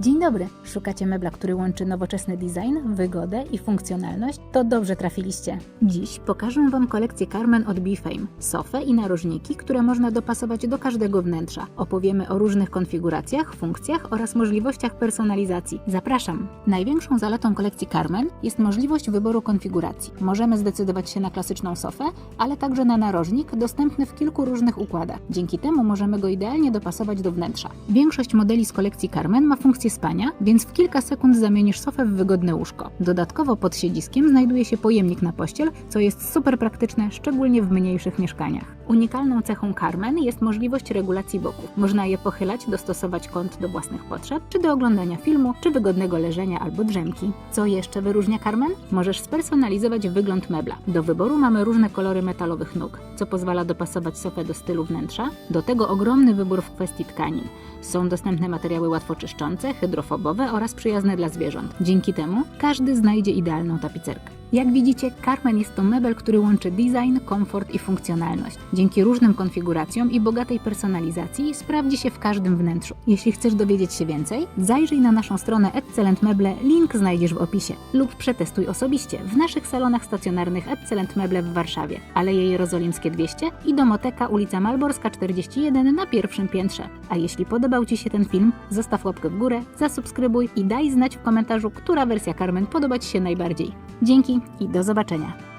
Dzień dobry! Szukacie mebla, który łączy nowoczesny design, wygodę i funkcjonalność? To dobrze trafiliście. Dziś pokażę Wam kolekcję Carmen od Bfame. Sofę i narożniki, które można dopasować do każdego wnętrza. Opowiemy o różnych konfiguracjach, funkcjach oraz możliwościach personalizacji. Zapraszam! Największą zaletą kolekcji Carmen jest możliwość wyboru konfiguracji. Możemy zdecydować się na klasyczną sofę, ale także na narożnik dostępny w kilku różnych układach. Dzięki temu możemy go idealnie dopasować do wnętrza. Większość modeli z kolekcji Carmen ma funkcję spania, więc w kilka sekund zamienisz sofę w wygodne łóżko. Dodatkowo pod siedziskiem znajduje się pojemnik na pościel, co jest super praktyczne, szczególnie w mniejszych mieszkaniach. Unikalną cechą Carmen jest możliwość regulacji boków. Można je pochylać, dostosować kąt do własnych potrzeb, czy do oglądania filmu, czy wygodnego leżenia albo drzemki. Co jeszcze wyróżnia Carmen? Możesz spersonalizować wygląd mebla. Do wyboru mamy różne kolory metalowych nóg, co pozwala dopasować sofę do stylu wnętrza. Do tego ogromny wybór w kwestii tkanin. Są dostępne materiały łatwo czyszczące, hydrofobowe oraz przyjazne dla zwierząt. Dzięki temu każdy znajdzie idealną tapicerkę. Jak widzicie, Carmen jest to mebel, który łączy design, komfort i funkcjonalność. Dzięki różnym konfiguracjom i bogatej personalizacji sprawdzi się w każdym wnętrzu. Jeśli chcesz dowiedzieć się więcej, zajrzyj na naszą stronę Excellent Meble, link znajdziesz w opisie. Lub przetestuj osobiście w naszych salonach stacjonarnych Excellent Meble w Warszawie, Aleje Jerozolimskie 200 i Domoteka, ulica Malborska 41 na pierwszym piętrze. A jeśli podobał Ci się ten film, zostaw łapkę w górę, zasubskrybuj i daj znać w komentarzu, która wersja Carmen podoba Ci się najbardziej. Dzięki i do zobaczenia.